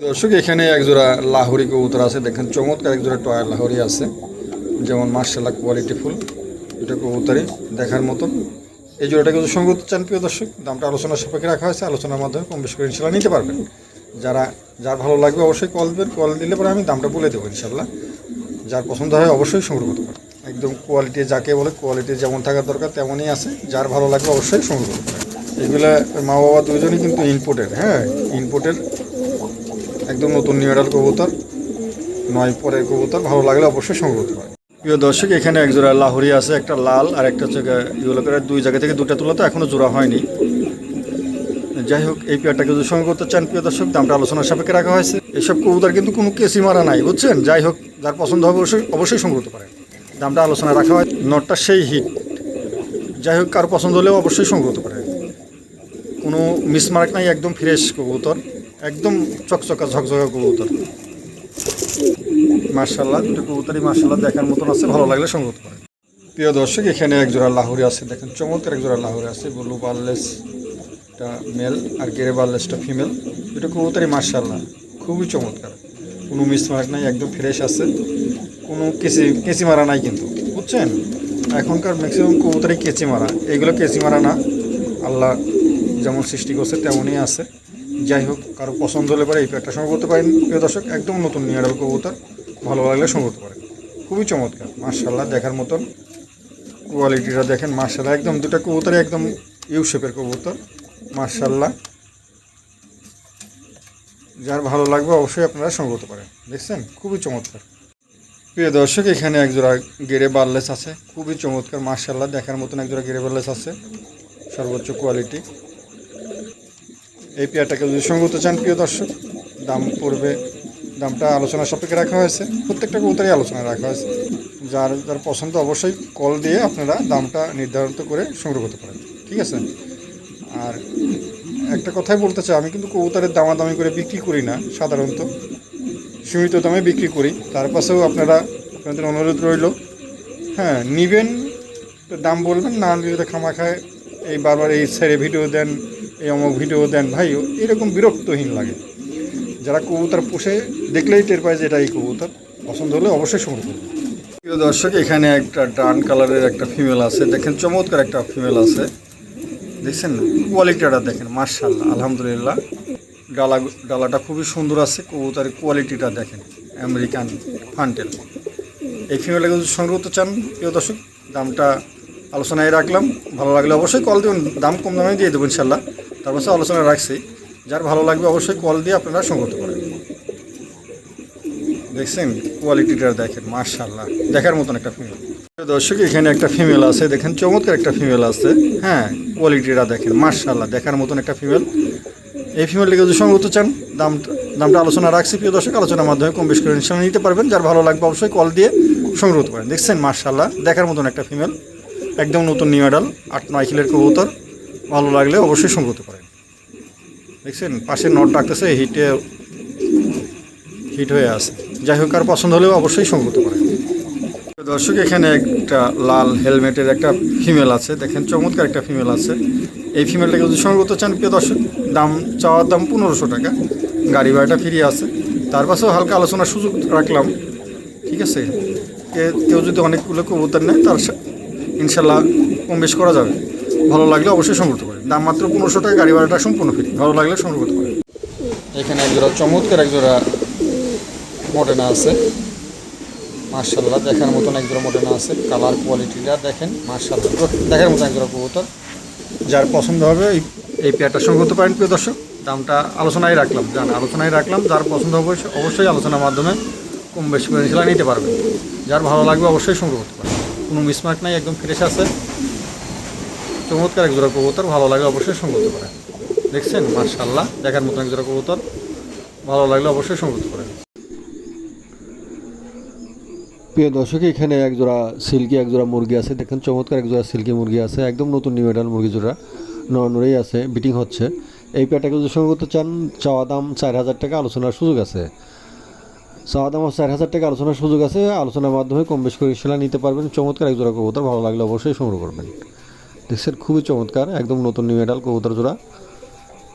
দর্শক, এখানে একজোড়া লাহোরি কবুতর আছে। দেখেন, চমৎকার একজোড়া টয়ার লাহোরি আছে। যেমন মার্শাল্লাহ কোয়ালিটি ফুল এটা কবুতরই দেখার মতন। এই জোড়াটা কিন্তু সঙ্গত চান, প্রিয় দর্শক। দামটা আলোচনার সাপেক্ষে রাখা হয়েছে। আলোচনার মাধ্যমে কম বেশি করে ইনশাল্লাহ নিতে পারবেন। যারা, যার ভালো লাগবে অবশ্যই কল দেবেন। কল দিলে পরে আমি দামটা বলে দেবো ইনশাল্লাহ যার পছন্দ হয় অবশ্যই সংগ্রহ করতে পারেন একদম কোয়ালিটি যাকে বলে কোয়ালিটি যেমন থাকার দরকার তেমনই আছে। যার ভালো লাগবে অবশ্যই সংগ্রহ করতে পারেন এগুলা মা বাবা দুজনই কিন্তু ইনপোর্টের হ্যাঁ? ইনপোর্টের একদম নতুন নিউ এডাল কবুতর, নয় পরের কবুতর, ভালো লাগলে অবশ্যই সংগ্রহ করতে পারেন। প্রিয় দর্শক, এখানে এক জোড়া লাহোরি আছে, একটা লাল আর একটা হচ্ছে ইয়েলো করে দুই জায়গা থেকে দুটা তোলা তো এখনও জোড়া হয়নি। যাই হোক, এই পেয়ারটাকে যদি সংগ্রহ করতে চান, প্রিয় দর্শক, দামটা আলোচনার সাপেক্ষে রাখা হয়েছে। এসব কবুতর কিন্তু কোনো কেসি মারা নাই, বুঝছেন? যাই হোক, যার পছন্দ হবে অবশ্যই অবশ্যই সংগ্রহ করতে পারেন। দামটা আলোচনা রাখা হয়, নটটা সেই হিট। যাই হোক, কারও পছন্দ হলেও অবশ্যই সংগ্রহ করতে পারেন। কোনো মিসমার্ক নাই, একদম ফ্রেশ কবুতর। একদম চকচকা, ঝকঝকা কবুতর। মার্শাল্লাহ দুটো কবুতরই মার্শাল্লাহ দেখার মতন আছে, ভালো লাগলে করতে পারেন প্রিয় দর্শক, এখানে এক জোড়া লাহোরি আছে, দেখেন চমৎকার এক জোড়া লাহোরি আছে, ব্লু বার্লেস, এটা মেল আর গেরে বার্লেসটা ফিমেল, দুটো কবুতরই মার্শাল্লাহ খুবই চমৎকার। কোনো মিসমার্ক নাই, একদম ফ্রেশ আছে, কোনো কেসি কেসি মারা নাই কিন্তু, বুঝছেন? এখনকার ম্যাক্সিমাম কবুতরই কেচি মারা, এগুলো কেচি মারা না, আল্লাহ যেমন সৃষ্টি করছে, তেমনই আছে। যাই হোক, কারও পছন্দ হলে পরে এই প্যাকটা সংগ্রহ করতে পারেন। প্রিয় দর্শক, একদম নতুন নিয়ারাল কবুতর, ভালো লাগলে সংগ্রহ করতে পারেন। খুবই চমৎকার মার্শাল্লাহ দেখার মতন কোয়ালিটিটা দেখেন মার্শাল্লাহ একদম দুটা কবুতরই একদম ইউ শেপের কবুতর মার্শাল্লাহ যার ভালো লাগবে অবশ্যই আপনারা সংগ্রহ করতে পারেন, দেখছেন? খুবই চমৎকার। প্রিয় দর্শক, এখানে একজোড়া গেরে বার্লেস আছে, খুবই চমৎকার মার্শাল্লাহ দেখার মতন একজোড়া গেরে বার্লেস আছে। সর্বোচ্চ কোয়ালিটি এই পেয়ারটাকে যদি সংগ্রহ করতে চান, প্রিয় দর্শক, দাম পড়বে, দামটা আলোচনার সাপেক্ষে রাখা হয়েছে। প্রত্যেকটা কবুতরই আলোচনা রাখা হয়েছে। যার যার পছন্দ, অবশ্যই কল দিয়ে আপনারা দামটা নির্ধারিত করে সংগ্রহ করতে পারেন। ঠিক আছে? আর একটা কথাই বলতে চাই, আমি কিন্তু কবুতরের দামাদামি করে বিক্রি করি না, সাধারণত। সীমিত দামে বিক্রি করি। তার পাশেও আপনারা, আপনাদের অনুরোধ রইল হ্যাঁ নিবেন, দাম বলবেন, না নিলে তো খামা খায় এই বারবার এই ছেড়ে ভিডিও দেন এই অমুক ভিডিও দেন, ভাই, এরকম বিরক্তহীন লাগে। যারা কবুতর পুষে, দেখলেই টের পায় যে এটা এই কবুতর। পছন্দ হলে অবশ্যই সংগ্রহ করবে প্রিয় দর্শক, এখানে একটা ডান কালারের একটা ফিমেল আছে। দেখেন, চমৎকার একটা ফিমেল আছে। দেখছেন কোয়ালিটিটা দেখেন মার্শাল্লাহ আলহামদুলিল্লাহ। ডালা ডালাটা খুবই সুন্দর আছে, কবুতরের কোয়ালিটিটা দেখেন আমেরিকান ফান্টেল এই ফিমেলটা যদি সংগ্রহ করতে চান, প্রিয় দর্শক, দামটা আলোচনায় রাখলাম। ভালো লাগলে অবশ্যই কল দেবেন, দাম কম দামে দিয়ে দেবো ইনশাল্লাহ তারপর সে আলোচনা রাখছি। যার ভালো লাগবে অবশ্যই কল দিয়ে আপনারা সংগ্রহ করতে পারেন দেখছেন কোয়ালিটিটা দেখেন মার্শাল্লাহ দেখার মতন একটা ফিমেল দর্শক, এখানে একটা ফিমেল আছে, দেখেন চমৎকার একটা ফিমেল আছে। হ্যাঁ কোয়ালিটিটা দেখেন মার্শাল্লাহ দেখার মতন একটা ফিমেল এই ফিমেলটাকে যদি সংগ্রহ চান দামটা দামটা আলোচনা রাখছি। প্রিয় দর্শক, আলোচনার মাধ্যমে কম বেশ করে ইনশাল্লাহ নিতে পারবেন। যার ভালো লাগবে অবশ্যই কল দিয়ে সংগ্রহ করতে পারেন দেখছেন মার্শাল্লাহ দেখার মতন একটা ফিমেল একদম নতুন নিউ আট, নয় কিলের কবুতর। ভালো লাগলে অবশ্যই সংগ্রহ করতে পারেন দেখছেন পাশে নট ডাকতেছে, হিটে হিট হয়ে আছে। যাই হোক, আর পছন্দ হলেও অবশ্যই সংগ্রহ করতে পারেন দর্শক, এখানে একটা লাল হেলমেটের একটা ফিমেল আছে। দেখেন, চমৎকার একটা ফিমেল আছে। এই ফিমেলটাকে যদি সংগ্রহ করতে চান, প্রিয় দর্শক, দাম, চাওয়ার দাম পনেরোশো টাকা। গাড়ি ভাড়াটা ফিরিয়ে আছে। তার পাশেও হালকা আলোচনার সুযোগ রাখলাম। ঠিক আছে? কেউ যদি অনেকগুলো কবুতর নেয়, তার ইনশাল্লাহ কম বেশ করা যাবে। ভালো লাগলে অবশ্যই সংগ্রহ পারেন। দাম মাত্র পনেরোশো টাকা গাড়ি ভাড়াটা সম্পূর্ণ ফ্রি। ভালো লাগলে সংগ্রহ করতে পারেন। এখানে একজোড়া চমৎকার একজোড়া মডেনা আছে। মার্শাল্লাহ দেখার মতন একজোড়া মডেনা আছে। কালার কোয়ালিটিটা দেখেন মার্শাল্লাহ দেখার মতন একজোড়া কবুতর। যার পছন্দ হবে এই এই পেয়ারটা সংগ্রহ করতে পারেন প্রিয় দর্শক। দামটা আলোচনায় রাখলাম জান আলোচনায় রাখলাম। যার পছন্দ হবে অবশ্যই আলোচনার মাধ্যমে কম বেশি করে নিতে পারবে যার ভালো লাগবে অবশ্যই সংগ্রহ করতে পারবে কোনো মিসমার্ক নাই একদম ফ্রেশ আছে। চমৎকার এক জোড়া কবুতর, ভালো লাগলে অবশ্যই সংগ্রহ করতে পারেন। দেখছেন মার্শাল্লাহ দেখার মতন এক জোড়া কবুতর, ভালো লাগলে অবশ্যই সংগ্রহ করতে পারেন। প্রিয় দর্শক, এখানে এক জোড়া সিল্কি, এক জোড়া মুরগি আছে। দেখেন, চমৎকার এক জোড়া সিল্কি মুরগি আছে। একদম নতুন নিউ মেডাল মুরগি জোড়া নড়ানড়েই আছে, বিটিং হচ্ছে। এই পেয়ারটাকে যদি সঙ্গে করতে চান চাওয়া দাম চার হাজার টাকা আলোচনার সুযোগ আছে। চাওয়া দাম চার হাজার টাকা আলোচনার সুযোগ আছে। আলোচনার মাধ্যমে কম বেশ করে সেলা নিতে পারবেন। চমৎকার এক জোড়া কবুতর, ভালো লাগলে অবশ্যই সংগ্রহ করবেন। দেখছেন খুবই চমৎকার, একদম নতুন নিউ মেডাল কবুতর জোড়া।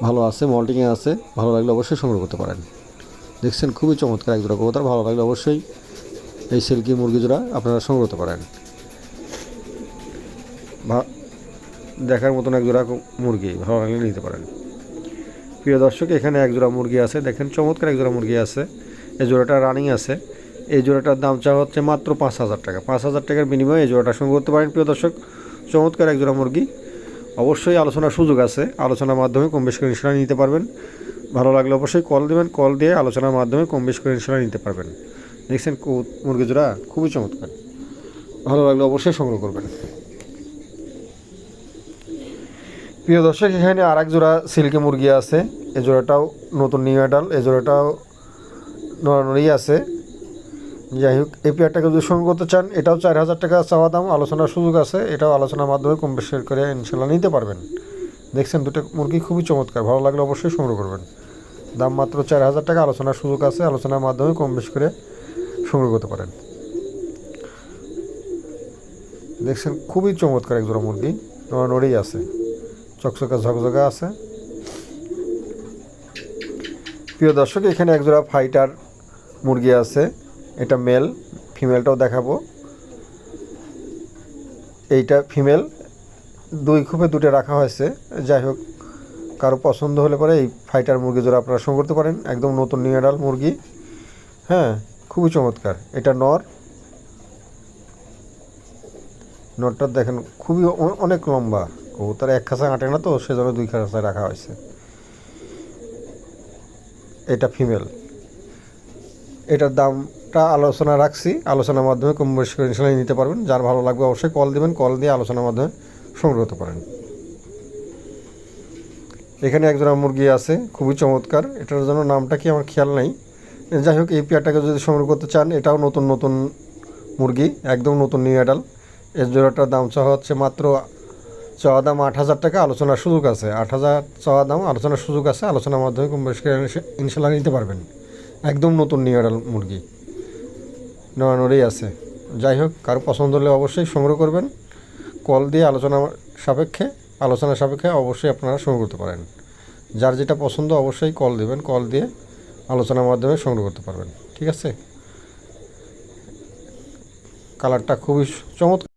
ভালো আছে মল্টিংয়ে আছে, ভালো লাগলে অবশ্যই সংগ্রহ করতে পারেন। দেখছেন, খুবই চমৎকার এক জোড়া কবুতর, ভালো লাগলে অবশ্যই এই সিল্কি মুরগি জোড়া আপনারা সংগ্রহ করতে পারেন। দেখার মতন এক জোড়া মুরগি, ভালো লাগলে নিতে পারেন। প্রিয় দর্শক, এখানে এক জোড়া মুরগি আছে, দেখেন চমৎকার এক জোড়া মুরগি আছে। এই জোড়াটা রানিং আছে। এই জোড়াটার দাম চাওয়া হচ্ছে মাত্র পাঁচ হাজার টাকা। পাঁচ হাজার টাকার বিনিময়ে এই জোড়াটা সংগ্রহ করতে পারেন। প্রিয় দর্শক চমৎকার এক জোড়া মুরগি। অবশ্যই আলোচনার সুযোগ আছে। আলোচনার মাধ্যমে কম বেশি করে ইনশাল্লাহ নিতে পারবেন। ভালো লাগলে অবশ্যই কল দেবেন। কল দিয়ে আলোচনার মাধ্যমে কম বেশি করে ইনশাল্লাহ নিতে পারবেন। দেখছেন মুরগি জোড়া খুবই চমৎকার। ভালো লাগলে অবশ্যই সংগ্রহ করবেন। প্রিয় দর্শক, এখানে আর এক জোড়া সিল্কি মুরগি আছে। এই জোড়াটাও নতুন নিউ অ্যাডাল এ জোড়াটাও নড়ানড়ি আছে। যাই হোক, এই পেয়ারটাকে যদি সঙ্গে করতে চান, এটাও চার হাজার টাকা চাওয়া দাম, আলোচনার সুযোগ আছে, এটাও আলোচনার মাধ্যমে কম বেশি করে ইনশাল্লাহ নিতে পারবেন। দেখছেন, দুটো মুরগি খুবই চমৎকার, ভালো লাগলে অবশ্যই সংগ্রহ করবেন। দাম মাত্র চার হাজার টাকা, আলোচনার সুযোগ আছে, আলোচনার মাধ্যমে কম বেশি করে সংগ্রহ করতে পারেন। দেখছেন, খুবই চমৎকার এক জোড়া মুরগি নড়েই আছে, চকচকা ঝকঝকা আছে। প্রিয় দর্শক, এখানে এক জোড়া ফাইটার মুরগি আছে। এটা মেল ফিমেলটাও দেখাবো। এইটা ফিমেল দুই খুপে দুটো রাখা হয়েছে। যাই হোক, কারও পছন্দ হলে পরে এই ফাইটার মুরগি জোড়া আপনারা সংগ্রহ করতে পারেন। একদম নতুন নিউ মুরগি। হ্যাঁ খুবই চমৎকার। এটা নর। নটটা দেখেন, খুবই অনেক লম্বা। কবুতর এক খাঁচা আটে না তো, সেজন্য দুই খাঁচায় রাখা হয়েছে। এটা ফিমেল এটার দামটা আলোচনা রাখছি। আলোচনার মাধ্যমে কম বেশি করে ইনশাল্লাহ নিতে পারবেন। যার ভালো লাগবে অবশ্যই কল দেবেন, কল দিয়ে আলোচনার মাধ্যমে সংগ্রহ করতে পারেন এখানে একজোড়া মুরগি আছে, খুবই চমৎকার। এটার জন্য নামটা কি আমার খেয়াল নাই। যাই হোক, এই পেয়ারটাকে যদি সংগ্রহ করতে চান, এটাও নতুন নতুন মুরগি, একদম নতুন নিউ অ্যাডাল এর জোড়াটার দাম চাওয়া হচ্ছে মাত্র চাওয়া দাম আট হাজার টাকা, আলোচনার সুযোগ আছে। আট হাজার চাওয়া দাম, আলোচনার সুযোগ আছে। আলোচনার মাধ্যমে কম বেশি ইনশাল্লাহ নিতে পারবেন। একদম নতুন নিউ অ্যাডাল মুরগি। নড়ানড়েই আছে। যাই হোক, কারও পছন্দ হলে অবশ্যই সংগ্রহ করবেন। কল দিয়ে আলোচনা সাপেক্ষে আলোচনা সাপেক্ষে অবশ্যই আপনারা সংগ্রহ করতে পারেন। যার যেটা পছন্দ অবশ্যই কল দেবেন, কল দিয়ে আলোচনার মাধ্যমে সংগ্রহ করতে পারবেন। ঠিক আছে? কালারটা খুবই চমৎকার।